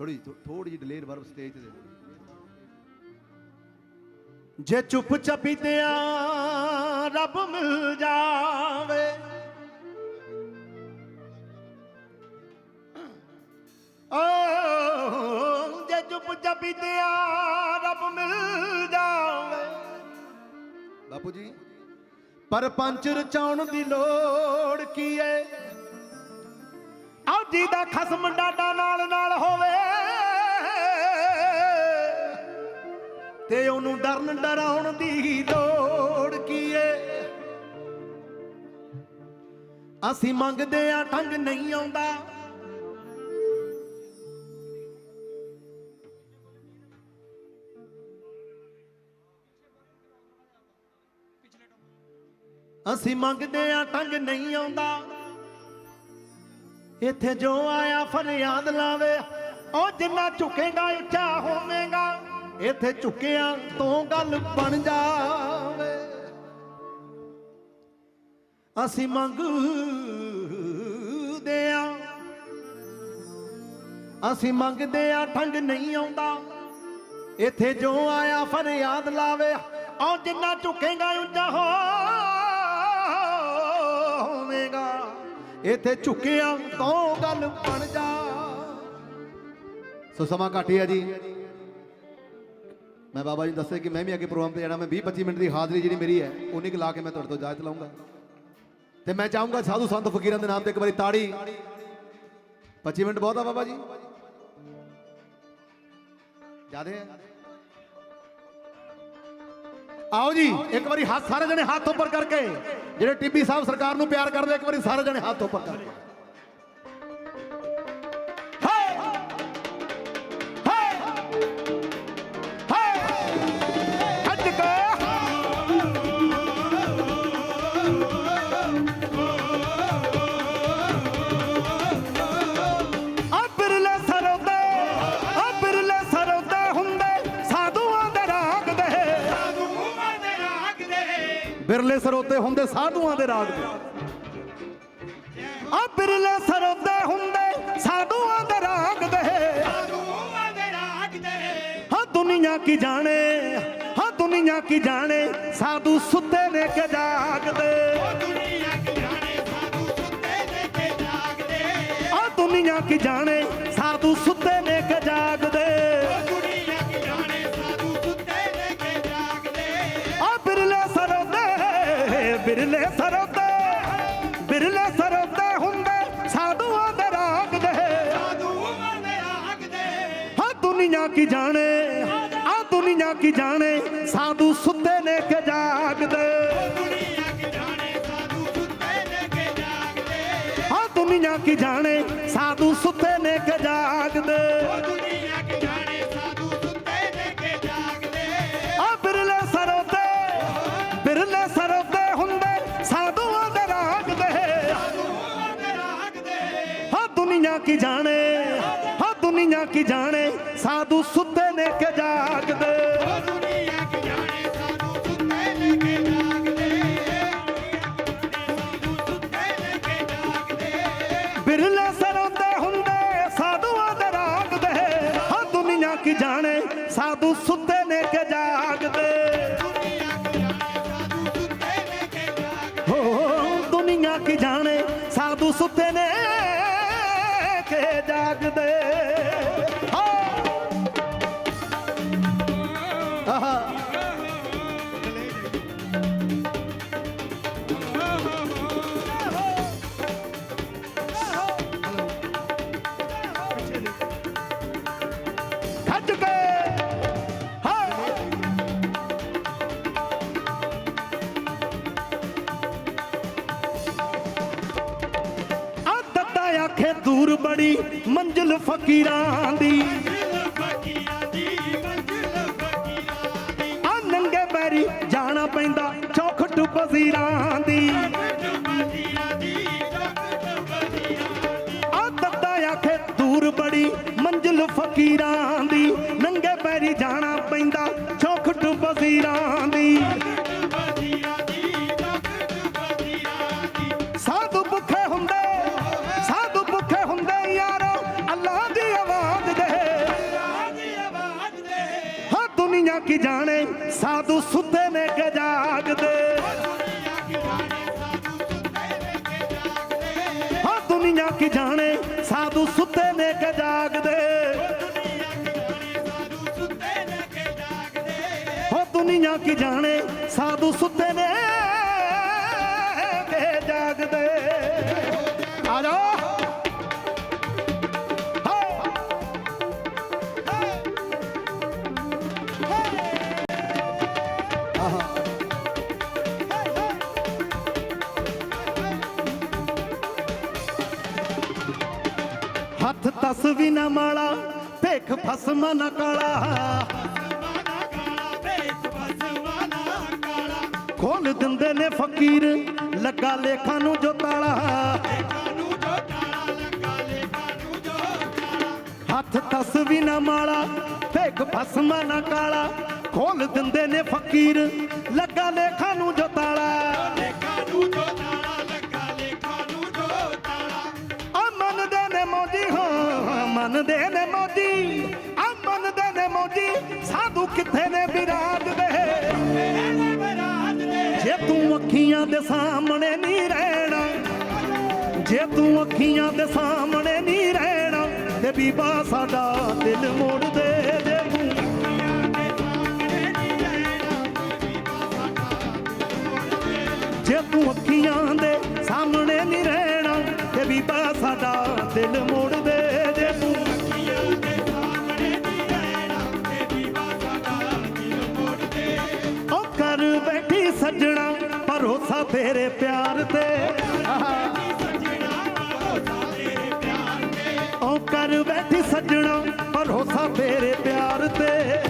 ਥੋੜੀ ਥੋੜੀ ਜਿਹੀ ਡਿਲੇਰ ਵਰਬ ਸਟੇਜ ਤੇ। ਜੇ ਚੁੱਪ ਚਪੀਤਿਆਂ ਰੱਬ ਮਿਲ ਜਾਵੇ। ਓ ਜੇ ਚੁੱਪ ਚਪੀਤਿਆਂ ਰੱਬ ਮਿਲ ਜਾਵੇ। ਬਾਪੂ ਜੀ। ਪਰ ਪੰਚ ਰਚਾਉਣ ਦੀ ਲੋੜ ਕੀ ਏ? ਆਜੀ ਦਾ ਖਸਮ ਡਾਡਾ ਨਾਲ ਨਾਲ ਹੋਵੇ। ਤੇ ਉਹਨੂੰ ਡਰਨ ਡਰਾਉਣ ਦੀ ਲੋੜ ਕੀ ਏ ਅਸੀਂ ਮੰਗਦੇ ਆ ਠੰਗ ਨਹੀਂ ਆਉਂਦਾ। ਅਸੀਂ ਮੰਗਦੇ ਆ ਟੰਗ ਨਹੀਂ ਆਉਂਦਾ। ਇੱਥੇ ਜੋ ਆਇਆ ਫਰਿਆਦ ਲਾਵੇ, ਉਹ ਜਿੰਨਾ ਝੁਕੇਗਾ ਉੱਚਾ ਹੋਵੇਗਾ। ਇੱਥੇ ਝੁਕਿਆ ਤੋਂ ਗੱਲ ਬਣ ਜਾਵੇ। ਅਸੀਂ ਮੰਗਦੇ ਆ। ਅਸੀਂ ਮੰਗਦੇ ਆ ਠੰਗ ਨਹੀਂ ਆਉਂਦਾ। ਇੱਥੇ ਜੋ ਆਇਆ ਫਰਿਆਦ ਲਾਵੇ ਉਹ ਜਿੰਨਾ ਝੁਕੇਗਾ ਉੱਚਾ ਹੋਵੇਗਾ। ਇੱਥੇ ਝੁਕਿਆ ਤੋਂ ਗੱਲ ਬਣ ਜਾ। ਸੋ ਸਮਾਂ ਘੱਟ ਹੀ ਆ ਜੀ। ਮੈਂ ਬਾਬਾ ਜੀ ਨੂੰ ਦੱਸਿਆ ਕਿ ਮੈਂ ਵੀ ਅੱਗੇ ਪ੍ਰੋਗਰਾਮ ਤੇ ਜਾਣਾ, ਮੈਂ 20 25 ਮਿੰਟ ਦੀ ਹਾਜ਼ਰੀ ਜਿਹੜੀ ਮੇਰੀ ਹੈ ਉਨੀ ਕੁ ਲਾ ਕੇ ਮੈਂ ਤੁਹਾਡੇ ਤੋਂ ਇਜਾਜ਼ਤ ਲਵਾਂਗਾ ਤੇ ਮੈਂ ਚਾਹੂੰਗਾ ਸਾਧੂ ਸੰਤ ਫਕੀਰਾਂ ਦੇ ਨਾਮ ਤੇ ਇੱਕ ਵਾਰੀ ਤਾੜੀ। 25 ਮਿੰਟ ਬਹੁਤ ਆ ਬਾਬਾ ਜੀ। ਜਿਆਦੇ ਹੈ ਆਓ ਜੀ, ਇੱਕ ਵਾਰੀ ਹੱਥ ਸਾਰੇ ਜਣੇ ਹੱਥ ਉੱਪਰ ਕਰਕੇ, ਜਿਹੜੇ ਟਿੱਬੀ ਸਾਹਿਬ ਸਰਕਾਰ ਨੂੰ ਪਿਆਰ ਕਰਦੇ, ਇੱਕ ਵਾਰੀ ਸਾਰੇ ਜਣੇ ਹੱਥ ਉੱਪਰ ਕਰਕੇ। ਬਿਰਲੇ ਸਰੋਤੇ ਹੁੰਦੇ ਸਾਧੂਆਂ ਦੇ ਰਾਗ ਦੇ। ਆ ਬਿਰਲੇ ਸਰੋਦੇ ਹੁੰਦੇ ਸਾਧੂਆਂ ਦੇ ਰਾਗ ਦੇ। ਹਾਂ ਦੁਨੀਆ ਕੀ ਜਾਣੇ ਹਾਂ ਦੁਨੀਆ ਕੀ ਜਾਣੇ ਸਾਧੂ ਸੁੱਤੇ ਨੇ ਕਿ ਜਾਗਦੇ ਆ ਦੁਨੀਆ ਕੀ ਜਾਣੇ ਸਾਧੂ ਸੁੱਤੇ ਨੇ ਕਿ ਜਾਗਦੇ ਦੁਨੀਆ ਕੀ ਜਾਣੇ, ਆ ਦੁਨੀਆ ਕੀ ਜਾਣੇ, ਸਾਧੂ ਸੁੱਤੇ ਨੇ ਕਿ ਜਾਗਦੇ। ਹਾਂ ਦੁਨੀਆ ਕੀ ਜਾਣੇ, ਸਾਧੂ ਸੁੱਤੇ ਨੇ ਕਿ ਜਾਗਦੇ। ਆ ਬਿਰਲੇ ਸਰੋਤੇ ਬਿਰਲੇ ਸਰੋਤੇ ਹੁੰਦੇ ਸਾਧੂਆਂ ਦੇ ਰਾਗ ਦੇ ਹਾਂ ਦੁਨੀਆ ਕੀ ਜਾਣੇ ਹਾਂ ਦੁਨੀਆ ਕੀ ਜਾਣੇ, ਸਾਧੂ ਸੁੱਤੇ ਨੇ ਕਿ ਜਾਗਦੇ? ਬਿਰਲੇ ਸਰੋਤੇ ਹੁੰਦੇ ਸਾਧੂਆਂ ਦੇ ਰਾਗ ਹਾਂ, ਦੁਨੀਆ ਕੀ ਜਾਣੇ, ਸਾਧੂ ਸੁੱਤੇ ਨੇ ਕੇ ਜਾਗਦੇ? ਹੋ, ਦੁਨੀਆ ਕੀ ਜਾਣੇ, ਸਾਧੂ ਸੁੱਤੇ ਨੇ ਕਿ ਜਾਗਦੇ। ਦੂਰ ਬੜੀ ਮੰਜ਼ਿਲ ਫਕੀਰਾਂ ਦੀ। ਆ ਨੰਗੇ ਪੈਰੀ ਜਾਣਾ ਪੈਂਦਾ ਚੌਖਟ ਵਜ਼ੀਰਾਂ ਦੀ। ਆ ਦੱਦਾ ਆਖੇ ਦੂਰ ਬੜੀ ਮੰਜ਼ਿਲ ਫਕੀਰਾਂ ਦੀ। ਨੰਗੇ ਪੈਰੀ ਜਾਣਾ ਪੈਂਦਾ ਚੌਖ ਵਜ਼ੀਰਾਂ ਦੀ ਜਾਣੇ ਸਾਧੂ ਸੁੱਤੇ ਨੇ ਕਿ ਜਾਗਦੇ। ਹਾਂ ਦੁਨੀਆ ਕੀ ਜਾਣੇ ਸਾਧੂ ਸੁੱਤੇ ਨੇ ਕਿ ਜਾਗਦੇ। ਹੋ ਦੁਨੀਆ ਕੀ ਜਾਣੇ ਸਾਧੂ ਸੁੱਤੇ ਨੇ ਹੱਥ ਤਸ ਵੀ ਨਾ ਮਾਲਾ ਭੇਖ ਫਸਮਾ ਨਾ ਕਾਲਾ। ਖੋਲ ਦਿੰਦੇ ਨੇ ਫਕੀਰ, ਲੱਗਾ ਲੇਖਾਂ ਨੂੰ ਜੋ ਤਾਲਾ। ਹੱਥ ਤਸ ਵੀ ਨਾ ਮਾਲਾ ਭੇਖ ਫਸਮਾ ਨਾ ਕਾਲਾ। ਖੋਲ ਦਿੰਦੇ ਨੇ ਫਕੀਰ, ਲੱਗਾ ਲੇਖਾਂ ਨੂੰ ਜੋ ਤਾਲਾ। ਆ ਮੰਨਦੇ ਨੇ ਮੋਦੀ, ਹਾਂ ਮੰਨਦੇ ਨੇ ਮੋਜੀ ਆ ਮੰਨਦੇ ਨੇ ਮੋਦੀ, ਸਾਧੂ ਕਿੱਥੇ ਨੇ ਵਿਰਾਜਦੇ ਜੇ ਤੂੰ ਅੱਖੀਆਂ ਦੇ ਸਾਹਮਣੇ ਨਹੀਂ ਰਹਿਣਾ, ਜੇ ਤੂੰ ਅੱਖੀਆਂ ਦੇ ਸਾਹਮਣੇ ਨਹੀਂ ਰਹਿਣਾ, ਤੇ ਬੀਬਾ ਸਾਡਾ ਦਿਲ ਮੋੜ ਦੇ। ਸੱਜਣਾ ਭਰੋਸਾ ਤੇਰੇ ਪਿਆਰ ਤੇ। ਉਹ ਕਰ ਬੈਠੀ ਸੱਜਣਾ ਭਰੋਸਾ ਤੇਰੇ ਪਿਆਰ ਤੇ।